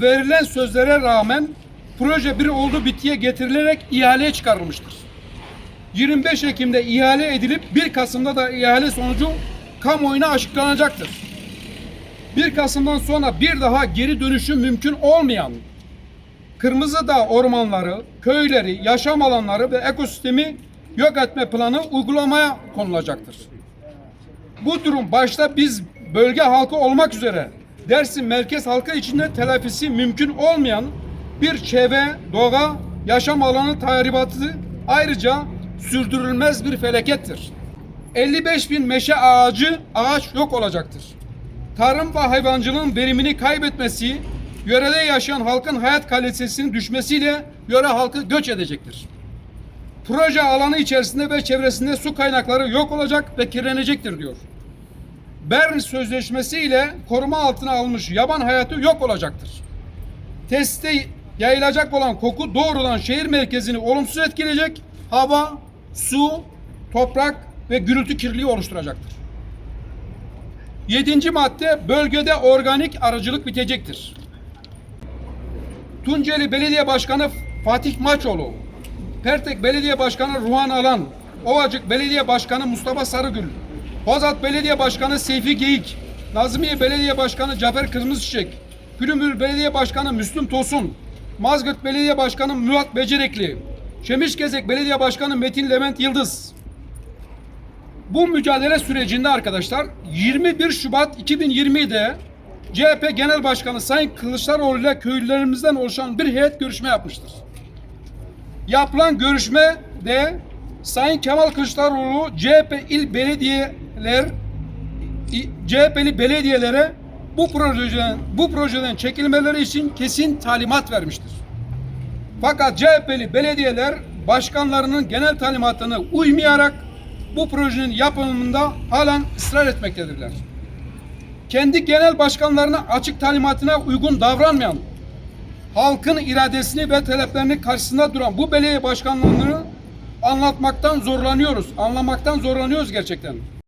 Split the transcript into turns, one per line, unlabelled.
Verilen sözlere rağmen proje bir oldu bitiye getirilerek ihaleye çıkarılmıştır. 25 Ekim'de ihale edilip 1 Kasım'da da ihale sonucu kamuoyuna açıklanacaktır. 1 Kasım'dan sonra bir daha geri dönüşü mümkün olmayan Kırmızıdağ ormanları, köyleri, yaşam alanları ve ekosistemi yok etme planı uygulamaya konulacaktır. Bu durum başta biz bölge halkı olmak üzere Dersim merkez halkı içinde telafisi mümkün olmayan bir çevre, doğa, yaşam alanı tahribatı ayrıca sürdürülmez bir felakettir. 55 bin meşe ağacı ağaç yok olacaktır. Tarım ve hayvancılığın verimini kaybetmesi, yörede yaşayan halkın hayat kalitesinin düşmesiyle yöre halkı göç edecektir. Proje alanı içerisinde ve çevresinde su kaynakları yok olacak ve kirlenecektir diyor. Bern Sözleşmesi ile koruma altına alınmış yaban hayatı yok olacaktır. Testte yayılacak olan koku doğrudan şehir merkezini olumsuz etkileyecek, hava, su, toprak ve gürültü kirliliği oluşturacaktır. Yedinci madde bölgede organik arıcılık bitecektir. Tunceli Belediye Başkanı Fatih Maçoğlu, Pertek Belediye Başkanı Ruhan Alan, Ovacık Belediye Başkanı Mustafa Sarıgül, Hozat Belediye Başkanı Seyfi Geyik, Nazmiye Belediye Başkanı Cafer Kırmızıçiçek, Pülümür Belediye Başkanı Müslüm Tosun, Mazgirt Belediye Başkanı Murat Becerekli, Şemişgezek Belediye Başkanı Metin Levent Yıldız. Bu mücadele sürecinde arkadaşlar 21 Şubat 2020'de CHP Genel Başkanı Sayın Kılıçdaroğlu ile köylülerimizden oluşan bir heyet görüşme yapmıştır. Yapılan görüşmede Sayın Kemal Kılıçdaroğlu CHP il belediyeler CHP'li belediyelere bu projeden bu projeden çekilmeleri için kesin talimat vermiştir. Fakat CHP'li belediyeler başkanlarının genel talimatına uymayarak bu projenin yapımında halen ısrar etmektedirler. Kendi genel başkanlarına açık talimatına uygun davranmayan halkın iradesini ve taleplerini karşısında duran bu belediye başkanlarını anlatmaktan zorlanıyoruz. Anlamaktan zorlanıyoruz gerçekten.